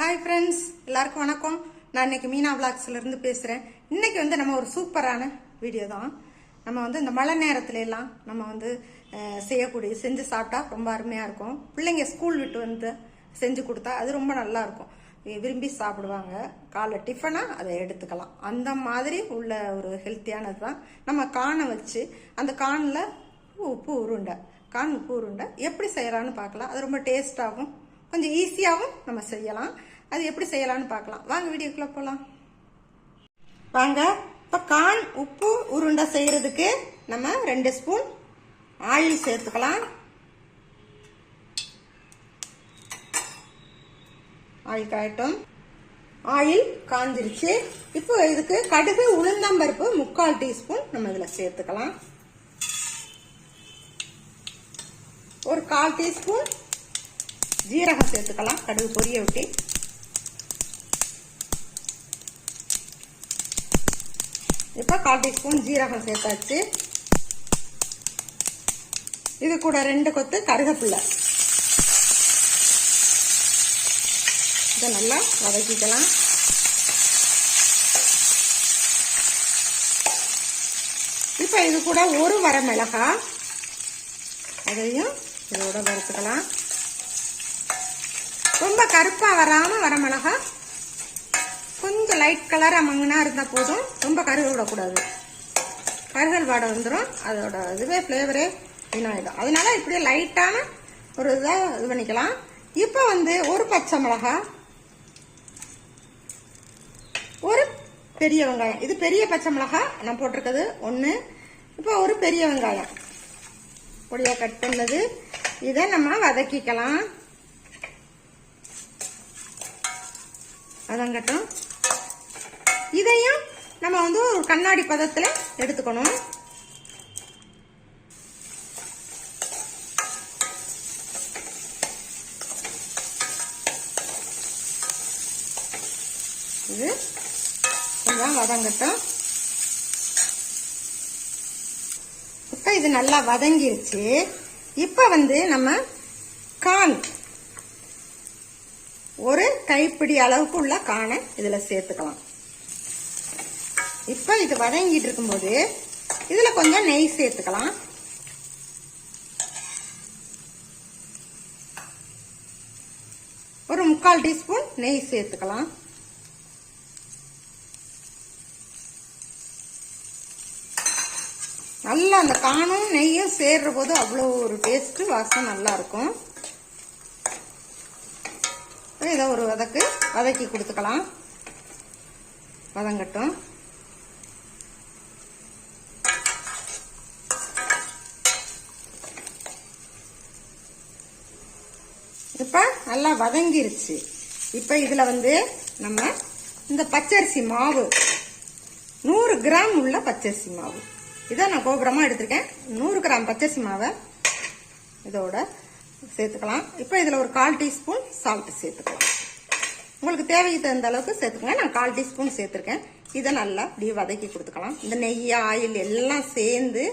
Hi friends எல்லாருக்கும் வணக்கம். நான் இன்னைக்கு மீனா விளாக்ஸ்லேருந்து பேசுகிறேன் இன்றைக்கி வந்து நம்ம ஒரு சூப்பரான வீடியோ தான். நம்ம வந்து இந்த மழை நேரத்துல எல்லாம் நம்ம வந்து செய்யக்கூடிய செஞ்சு சாப்பிட்டா ரொம்ப அருமையாக இருக்கும். பிள்ளைங்க ஸ்கூல் விட்டு வந்து செஞ்சு கொடுத்தா அது ரொம்ப நல்லா இருக்கும். விரும்பி சாப்பிடுவாங்க. காலை டிஃபனாக அதை எடுத்துக்கலாம். அந்த மாதிரி உள்ள ஒரு ஹெல்த்தியானது தான் நம்ம காணை வச்சு அந்த காணில் உப்பு உருண்டை. கான் உப்பு உருண்டை எப்படி செய்கிறான்னு பார்க்கலாம். அது ரொம்ப டேஸ்டாகவும் கொஞ்சம் ஈஸியாகவும் நம்ம செய்யலாம். அது எப்படி செய்யலாம்னு பார்க்கலாம். வாங்க வீடியோக்குள்ளே போகலாம் வாங்க இப்போ கான் உப்பு உருண்டை செய்கிறதுக்கு நம்ம ரெண்டு ஸ்பூன் ஆயில் சேர்த்துக்கலாம். ஆயில் காயட்டும். ஆயில் காஞ்சிருச்சு. இப்போ இதுக்கு கடுகு உளுந்தம்பருப்பு முக்கால் டீஸ்பூன் நம்ம இதில் சேர்த்துக்கலாம். ஒரு கால் டீஸ்பூன் ஜீரகம் சேர்த்துக்கலாம். கடுகு பொரிய விட்டு. இப்போ கால் டீஸ்பூன் ஜீரகம் சேர்த்தாச்சு. இது கூட ரெண்டு கொத்து கருகப்பில்லை. இதை நல்லா வதக்கிக்கலாம். இப்போ இது கூட ஒரு வரமிளகாய் அதையும் இதோட வறுத்துக்கலாம். ரொம்ப கருப்பாக வராமல் வரமிளகா கொஞ்சம் லைட் கலராக மங்கினா இருந்தால் போதும். ரொம்ப கருக விடக்கூடாது. கருகல் வாடை வந்துடும் அதோட இதுவே ஃப்ளேவரே வீணாயிடும் அதனால இப்படியே லைட்டான ஒரு இதாக இது பண்ணிக்கலாம். இப்போ வந்து ஒரு பச்சை மிளகா ஒரு பெரிய வெங்காயம். இது பெரிய பச்சை மிளகா. நான் போட்டிருக்கிறது ஒன்று இப்போ ஒரு பெரிய வெங்காயம். பொடியாக கட் பண்ணது. இதை நம்ம வதக்கிக்கலாம். வதங்கட்டும் இதையும் நம்ம வந்து ஒரு கண்ணாடி பதத்தில் எடுத்துக்கணும். இது கொஞ்சம் வதங்கட்டும். இப்போ இது நல்லா வதங்கிருச்சு. இப்போ வந்து நம்ம கான் ஒரு கைப்பிடி அளவுக்கு உள்ள காணை இதில் சேர்த்துக்கலாம். இப்போ இது வதங்கிட்டு இருக்கும்போது இதில் கொஞ்சம் நெய் சேர்த்துக்கலாம். ஒரு முக்கால் டீஸ்பூன் நெய் சேர்த்துக்கலாம். நல்லா அந்த காணும் நெய்யும் சேர்ற போது அவ்வளோ ஒரு டேஸ்ட் வாசம் நல்லா இருக்கும். இதை ஒரு வதக்கு வதக்கி கொடுத்துக்கலாம். வதங்கட்டும். இப்போ நல்லா வதங்கிருச்சு. இப்போ இதில் வந்து நம்ம இந்த பச்சரிசி மாவு. நூறு கிராம் உள்ள பச்சரிசி மாவு. இதை நான் கோபுரமாக எடுத்திருக்கேன். நூறு கிராம் பச்சரிசி மாவை இதோட சேர்த்துக்கலாம். இப்போ இதில் ஒரு கால் டீஸ்பூன் சால்ட் சேர்த்துக்கலாம். உங்களுக்கு தேவைக்கு தகுந்த அளவுக்கு சேர்த்துக்கோங்க. நான் கால் டீஸ்பூன் சேர்த்துருக்கேன். இதை நல்லா அப்படியே வதக்கி கொடுத்துக்கலாம். இந்த நெய் ஆயில் எல்லாம் சேர்ந்து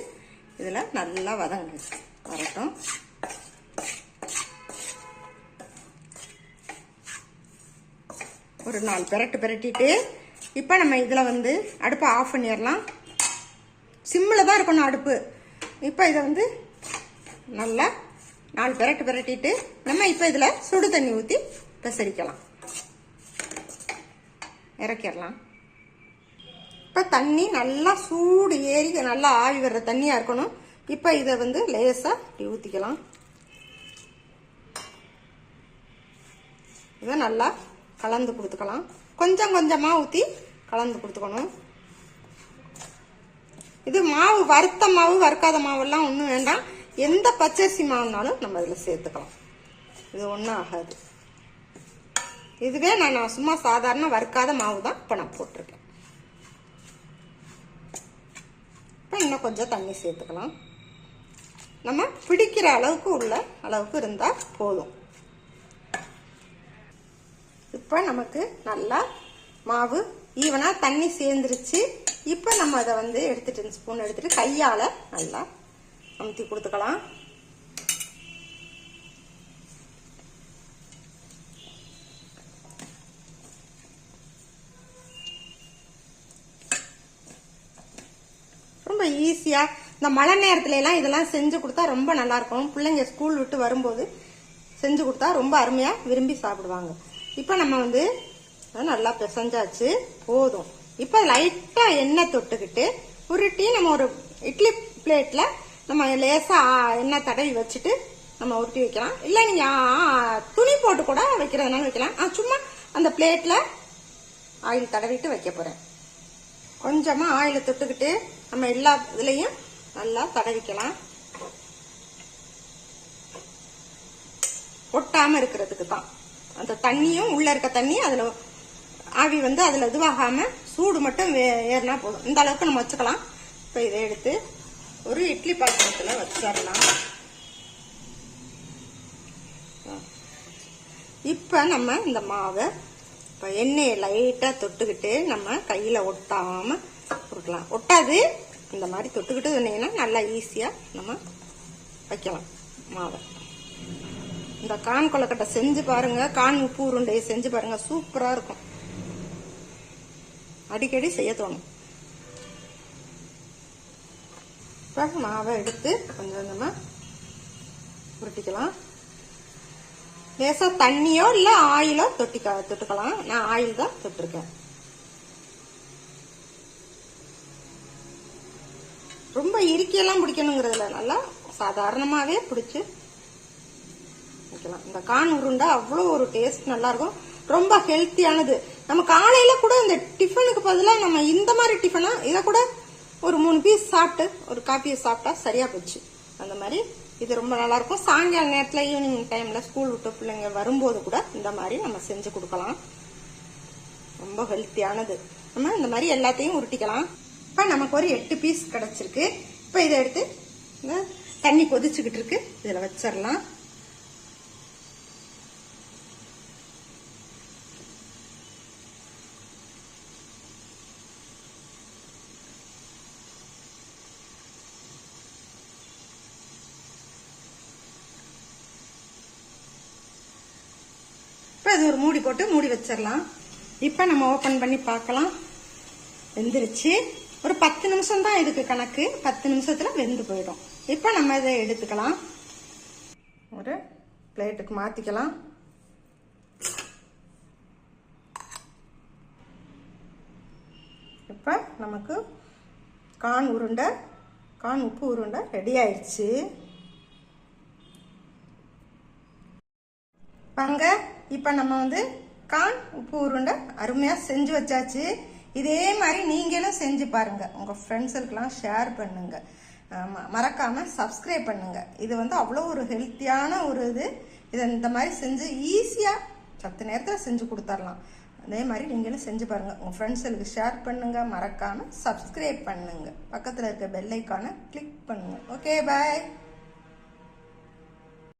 இதில் நல்லா வதங்க வரட்டும். ஒரு நாலு பெரட்டு பெரட்டிட்டு இப்போ நம்ம இதில் வந்து அடுப்பை ஆஃப் பண்ணிடலாம். சிம்மில் தான் இருக்கணும் அடுப்பு. இப்போ இதை வந்து நல்லா நாலு பெரட்டு பெரட்டிட்டு நம்ம இப்போ இதில் சுடு தண்ணி ஊற்றி பெசரிக்கலாம். இறக்கிடலாம். இப்போ தண்ணி நல்லா சூடு ஏறி நல்லா ஆவி வர்ற தண்ணியாக இருக்கணும். இப்போ இதை வந்து லேசாக இப்படி ஊற்றிக்கலாம் இதை நல்லா கலந்து கொடுத்துக்கலாம். கொஞ்சம் கொஞ்சமாக ஊற்றி கலந்து கொடுத்துக்கணும். இது மாவு வறுத்த மாவு வறுக்காத மாவெல்லாம் ஒன்றும் வேண்டாம். எந்த பச்சரிசி மாவுனாலும் நம்ம இதில் சேர்த்துக்கலாம். இது ஒன்றும் ஆகாது. இதுவே நான் நான் சும்மா சாதாரண வறுக்காத மாவு தான் இப்போ நான் போட்டிருக்கேன். இப்போ இன்னும் கொஞ்சம் தண்ணி சேர்த்துக்கலாம். நம்ம பிடிக்கிற அளவுக்கு உள்ள அளவுக்கு இருந்தால் போதும். இப்போ நமக்கு நல்லா மாவு ஈவனாக தண்ணி சேர்ந்துருச்சு. இப்போ நம்ம அதை வந்து எடுத்துட்டு ஸ்பூன் எடுத்துட்டு கையால் நல்லா அமுத்தி கொடுத்துக்கலாம். ரொம்ப ஈஸியாக இந்த மழை நேரத்துலலாம் இதெல்லாம் செஞ்சு கொடுத்தா ரொம்ப நல்லாயிருக்கும் பிள்ளைங்க ஸ்கூல் விட்டு வரும்போது செஞ்சு கொடுத்தா ரொம்ப அருமையாக விரும்பி சாப்பிடுவாங்க. இப்போ நம்ம வந்து நல்லா பிசைஞ்சாச்சு போதும். இப்போ லைட்டாக எண்ணெய் தொட்டுக்கிட்டு உருட்டி நம்ம ஒரு இட்லி பிளேட்டில் நம்ம லேசாக எண்ணெய் தடவி வச்சுட்டு நம்ம உருட்டி வைக்கலாம். இல்லை நீங்கள் துணி போட்டு கூட வைக்கிறதுனால வைக்கலாம். ஆ, சும்மா அந்த பிளேட்டில் ஆயில் தடவிட்டு வைக்க போகிறேன் கொஞ்சமாக ஆயிலை தொட்டுக்கிட்டு நம்ம எல்லா இதுலேயும் நல்லா தடவிக்கலாம். ஒட்டாம இருக்கிறதுக்கு தான். அந்த தண்ணியும் உள்ள இருக்க தண்ணி அதுல ஆவி வந்து அதுல இதுவாகாம சூடு மட்டும் வே- ஏறினா போதும். இந்த அளவுக்கு நம்ம வச்சுக்கலாம். இப்போ இதை எடுத்து ஒரு இட்லி பாத்திரத்துல வச்சிடலாம். இப்போ நம்ம இந்த மாவை இப்போ எண்ணெயை லைட்டாக தொட்டுக்கிட்டு நம்ம கையில் ஒட்டாமல் கொடுக்கலாம். ஒட்டாது. இந்த மாதிரி தொட்டுக்கிட்டு சொன்னீங்கன்னா நல்லா ஈஸியாக நம்ம வைக்கலாம் மாவை. இந்த கான் கொலக்கட்டை செஞ்சு பாருங்க. கான் உப்பு உருண்டையை செஞ்சு பாருங்க. சூப்பரா இருக்கும். அடிக்கடி செய்ய தோணும். மாவை எடுத்து கொஞ்சம் கொஞ்சமா உருட்டிக்கலாம். லேசா தண்ணியோ இல்ல ஆயிலோ தொட்டிக்க தொட்டுக்கலாம். நான் ஆயில் தான் தொட்டிருக்கேன். ரொம்ப இறுக்கியெல்லாம் பிடிக்கணுங்கிறதுல நல்லா சாதாரணமாவே பிடிச்சு வைக்கலாம் இந்த கான் உருண்டை அவ்வளோ ஒரு டேஸ்ட் நல்லா இருக்கும் ரொம்ப ஹெல்த்தியானது நம்ம காலையில கூட இந்த டிஃபனுக்கு பதிலாக நம்ம இந்த மாதிரி டிஃபனா இதை கூட ஒரு மூணு பீஸ் சாப்பிட்டு ஒரு காப்பியை சாப்பிட்டா சரியா போச்சு. அந்த மாதிரி இது ரொம்ப நல்லா இருக்கும் சாயங்கால நேரத்தில் ஈவினிங் டைம்ல ஸ்கூல் விட்டு பிள்ளைங்க வரும்போது கூட இந்த மாதிரி நம்ம செஞ்சு கொடுக்கலாம். ரொம்ப ஹெல்த்தியானது நம்ம இந்த மாதிரி எல்லாத்தையும் உருட்டிக்கலாம். இப்போ நமக்கு ஒரு எட்டு பீஸ் கிடச்சிருக்கு. இப்போ இதை எடுத்து இந்த தண்ணி கொதிச்சுக்கிட்டு இருக்கு. இதில் வச்சிடலாம். இப்போ ஒரு மூடி போட்டு மூடி வச்சிடலாம் இப்போ நம்ம ஓப்பன் பண்ணி பார்க்கலாம். வெந்துருச்சு. ஒரு பத்து நிமிஷம் தான் இதுக்கு கணக்கு. பத்து நிமிஷத்தில் வெந்து போயிடும். இப்போ நம்ம இதை எடுத்துக்கலாம். ஒரு பிளேட்டுக்கு மாற்றிக்கலாம் இப்போ நமக்கு கான் உருண்டை கான் உப்பு உருண்டை ரெடி ஆயிடுச்சு வாங்க இப்போ நம்ம வந்து கான் உப்பு உருண்டை அருமையாக செஞ்சு வச்சாச்சு. இதே மாதிரி நீங்களும் செஞ்சு பாருங்கள் உங்கள் ஃப்ரெண்ட்ஸுக்கெலாம் ஷேர் பண்ணுங்கள் மறக்காமல் சப்ஸ்கிரைப் பண்ணுங்கள் இது வந்து அவ்வளோ ஒரு ஹெல்த்தியான ஒரு இது. இதை இந்த மாதிரி செஞ்சு ஈஸியாக சத்து நேரத்தில் செஞ்சு கொடுத்துர்லாம். அதே மாதிரி நீங்களும் செஞ்சு பாருங்கள் உங்கள் ஃப்ரெண்ட்ஸுக்கு ஷேர் பண்ணுங்கள் மறக்காமல் சப்ஸ்கிரைப் பண்ணுங்கள் பக்கத்தில் இருக்க பெல்லைக்கான கிளிக் பண்ணுங்கள் ஓகே பாய்